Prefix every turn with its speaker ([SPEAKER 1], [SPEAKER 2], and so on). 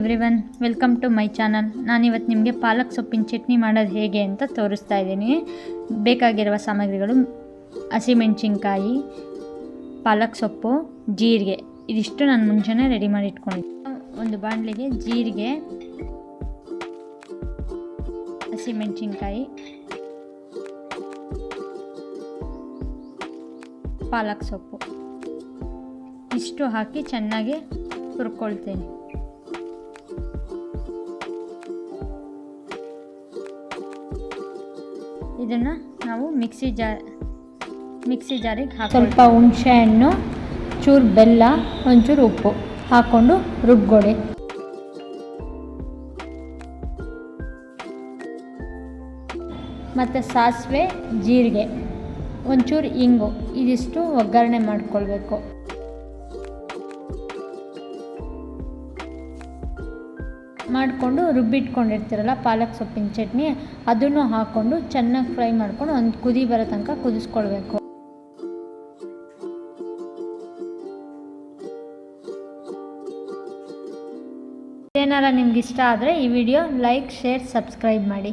[SPEAKER 1] Everyone, welcome to my channel. ನಾನಿವತ್ತು ನಿಮಗೆ ಪಾಲಕ್ ಸೊಪ್ಪಿನ ಚಟ್ನಿ ಮಾಡೋದು ಹೇಗೆ ಅಂತ ತೋರಿಸ್ತಾ ಇದ್ದೀನಿ. ಬೇಕಾಗಿರುವ ಸಾಮಗ್ರಿಗಳು ಹಸಿಮೆಣಸಿನ್ಕಾಯಿ ಪಾಲಕ್ ಸೊಪ್ಪು, ಜೀರಿಗೆ. ಇದಿಷ್ಟು ನಾನು ಮುಂಚೆನೇ ರೆಡಿ ಮಾಡಿ ಇಟ್ಕೊಂಡಿದ್ದೆ ಒಂದು ಬಾಣಲಿಗೆ ಜೀರಿಗೆ ಹಸಿಮೆಣಸಿನ್ಕಾಯಿ ಪಾಲಕ್ ಸೊಪ್ಪು. ಇಷ್ಟು ಹಾಕಿ ಚೆನ್ನಾಗಿ ಹುರ್ಕೊಳ್ತೇನೆ. ಇದನ್ನು ನಾವು ಮಿಕ್ಸಿ ಜಾರ್ ಮಿಕ್ಸಿ ಜಾರಿಗೆ ಹಾಕಿ ಸ್ವಲ್ಪ ಹುಣಸೆ ಹಣ್ಣು, ಚೂರು ಬೆಲ್ಲ, ಒಂಚೂರು ಉಪ್ಪು ಹಾಕ್ಕೊಂಡು ರುಬ್ಗೊಡಿ ಮತ್ತು ಸಾಸಿವೆ, ಜೀರಿಗೆ, ಒಂಚೂರು ಇಂಗು, ಇದಿಷ್ಟು ಒಗ್ಗರಣೆ ಮಾಡ್ಕೊಳ್ಬೇಕು. ಮಾಡಿಕೊಂಡು ರುಬ್ಬಿಟ್ಕೊಂಡಿರ್ತೀರಲ್ಲ, ಪಾಲಕ್ ಸೊಪ್ಪಿನ ಚಟ್ನಿ, ಅದನ್ನು ಹಾಕ್ಕೊಂಡು ಚೆನ್ನಾಗಿ ಫ್ರೈ ಮಾಡ್ಕೊಂಡು ಒಂದು ಕುದಿ ಬರೋ ತನಕ ಕುದಿಸ್ಕೊಳ್ಬೇಕು. ಏನಾರ ನಿಮ್ಗೆ ಇಷ್ಟ ಆದರೆ ಈ ವಿಡಿಯೋ ಲೈಕ್, ಶೇರ್, ಸಬ್ಸ್ಕ್ರೈಬ್ ಮಾಡಿ.